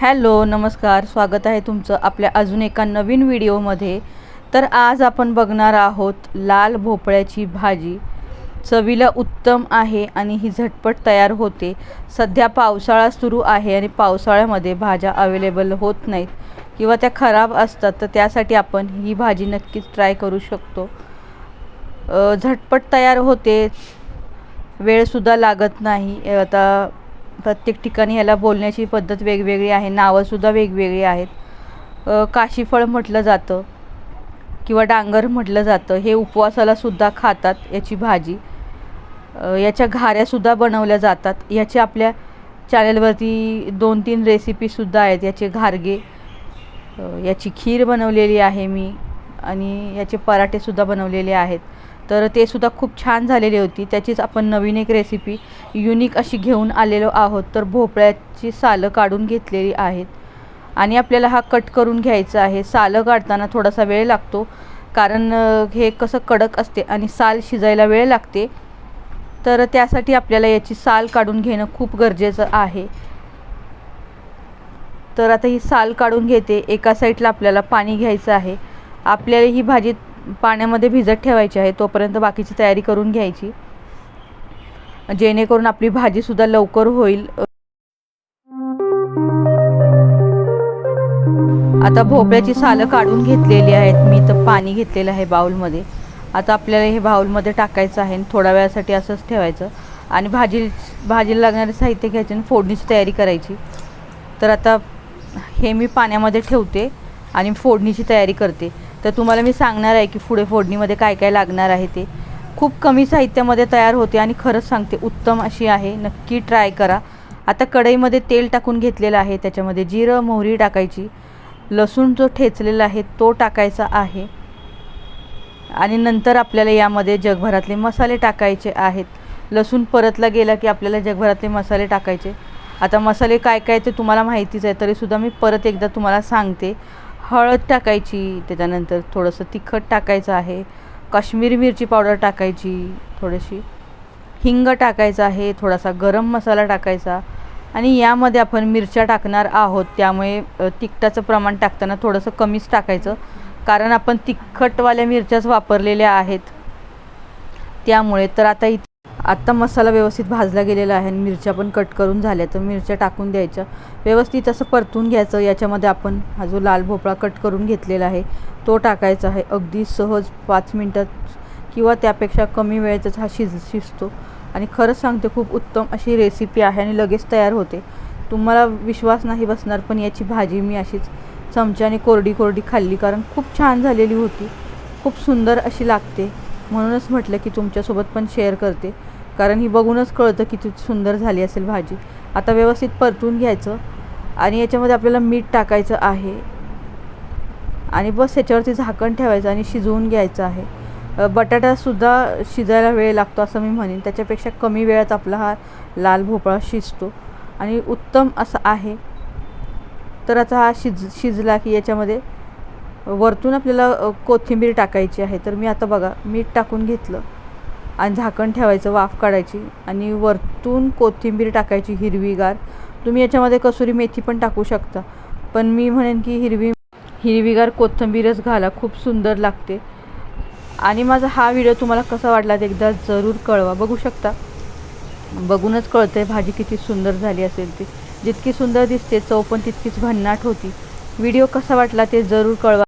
Hello नमस्कार स्वागत आहे तुमचं आपल्या अजून एका नवीन व्हिडिओमध्ये. तर आज आपण बघणार आहोत लाल भोपळ्याची भाजी. चवीला उत्तम आहे आणि ही झटपट तयार होते. सध्या पावसाळा सुरू आहे आणि पावसाळ्यामध्ये भाज्या अवेलेबल होत नाहीत किंवा त्या खराब असतात तर त्यासाठी आपण ही भाजी नक्कीच ट्राय करू शकतो. झटपट तयार होते. वेळसुद्धा लागत नाही. आता प्रत्येक ठिकाणी ह्याला बोलण्याची पद्धत वेगवेगळी आहे नावंसुद्धा वेगवेगळी आहेत. काशीफळ म्हटलं जातं किंवा डांगर म्हटलं जातं हे उपवासालासुद्धा खातात याची भाजी. याच्या घाऱ्यासुद्धा बनवल्या जातात. याचे आपल्या चॅनलवरती दोन तीन रेसिपीसुद्धा आहेत. याचे घारगे याची खीर बनवलेली आहे मी आणि याचे पराठेसुद्धा बनवलेले आहेत. तर ते सुद्धा खूप छान झालेली होती. त्याचीच आपण नवीन एक रेसिपी युनिक अशी घेऊन आलेलो आहोत. तर भोपळ्याची सालं काढून घेतलेली आहेत. आणि आपल्याला हा कट करून घ्यायचा आहे. सालं काढताना थोडासा वेळ लागतो. कारण हे कसं कडक असते आणि साल शिजायला वेळ लागते. तर त्यासाठी आपल्याला याची साल काढून घेणं खूप गरजेचं आहे. तर आता ही साल काढून घेते. एका साईडला आपल्याला पाणी घ्यायचं आहे. आपल्याला ही भाजी पाण्यामध्ये भिजत ठेवायची आहे तोपर्यंत बाकीची तयारी करून घ्यायची. जेणेकरून आपली भाजीसुद्धा लवकर होईल. आता भोपळ्याची सालं काढून घेतलेली आहेत. मी तर पाणी घेतलेलं आहे बाऊलमध्ये आता आपल्याला हे बाऊलमध्ये टाकायचं आहे आणि थोड्या वेळासाठी असंच ठेवायचं. आणि भाजी भाजीला लागणारे साहित्य घ्यायचे आणि फोडणीची तयारी करायची. तर आता हे मी पाण्यामध्ये ठेवते आणि फोडणीची तयारी करते. तर तुम्हाला मी सांगणार आहे की पुढे फोडणीमध्ये काय काय लागणार आहे ते. खूप कमी साहित्यामध्ये तयार होते आणि खरंच सांगते उत्तम अशी आहे. नक्की ट्राय करा. आता कढईमध्ये तेल टाकून घेतलेलं आहे त्याच्यामध्ये जिरं मोहरी टाकायची. लसूण जो ठेचलेला आहे तो टाकायचा आहे. आणि नंतर आपल्याला यामध्ये जगभरातले मसाले टाकायचे आहेत. लसूण परतला गेला की आपल्याला जगभरातले मसाले टाकायचे. आता मसाले काय काय ते तुम्हाला माहितीच आहे तरीसुद्धा मी परत एकदा तुम्हाला सांगते. हळद टाकायची त्याच्यानंतर थोडंसं तिखट टाकायचं आहे काश्मीरी मिरची पावडर टाकायची थोडीशी हिंग टाकायचं आहे थोडासा गरम मसाला टाकायचा आणि यामध्ये आपण मिरच्या टाकणार आहोत. त्यामुळे तिखटाचं प्रमाण टाकताना थोडंसं कमीच टाकायचं. कारण आपण तिखटवाल्या मिरच्याच वापरलेल्या आहेत. त्यामुळे तर आता इथे आत्ता मसाला व्यवस्थित भाजला गेलेला आहे आणि मिरच्या पण कट करून झाल्या तर मिरच्या टाकून द्यायच्या. व्यवस्थित असं परतून घ्यायचं. याच्यामध्ये आपण हा जो लाल भोपळा कट करून घेतलेला आहे तो टाकायचा आहे. अगदी सहज पाच मिनटात किंवा त्यापेक्षा कमी वेळेतच हा शिज शिजतो. आणि खरंच सांगते खूप उत्तम अशी रेसिपी आहे आणि लगेच तयार होते. तुम्हाला विश्वास नाही बसणार पण याची भाजी मी अशीच चमच्याने कोरडी कोरडी खाल्ली. कारण खूप छान झालेली होती. खूप सुंदर अशी लागते. म्हणूनच म्हटलं की तुमच्यासोबत पण शेअर करते. कारण ही बघूनच कळतं किती सुंदर झाली असेल भाजी. आता व्यवस्थित परतून घ्यायचं आणि याच्यामध्ये आपल्याला मीठ टाकायचं आहे. आणि बस याच्यावरती झाकण ठेवायचं आणि शिजवून घ्यायचं आहे. बटाटासुद्धा शिजायला वेळ लागतो असं मी म्हणेन. त्याच्यापेक्षा कमी वेळात आपला हा लाल भोपळा शिजतो. आणि उत्तम असा आहे. तर आता हा शिज शिजला की याच्यामध्ये वरतून आपल्याला कोथिंबीर टाकायची आहे तर मी आता बघा मीठ टाकून घेतलं आणि झाकण ठेवायचं वाफ काढायची आणि वरतून कोथिंबीर टाकायची हिरवीगार. तुम्ही याच्यामध्ये कसुरी मेथी पण टाकू शकता पण मी म्हणेन की हिरवी हिरवीगार कोथिंबीरच घाला खूप सुंदर लागते. आणि माझा हा व्हिडिओ तुम्हाला कसा वाटला ते एकदा जरूर कळवा बघू शकता. बघूनच कळतंय भाजी किती सुंदर झाली असेल ती. जितकी सुंदर दिसते चव पण तितकीच भन्नाट होती. व्हिडिओ कसा वाटला ते जरूर कळवा.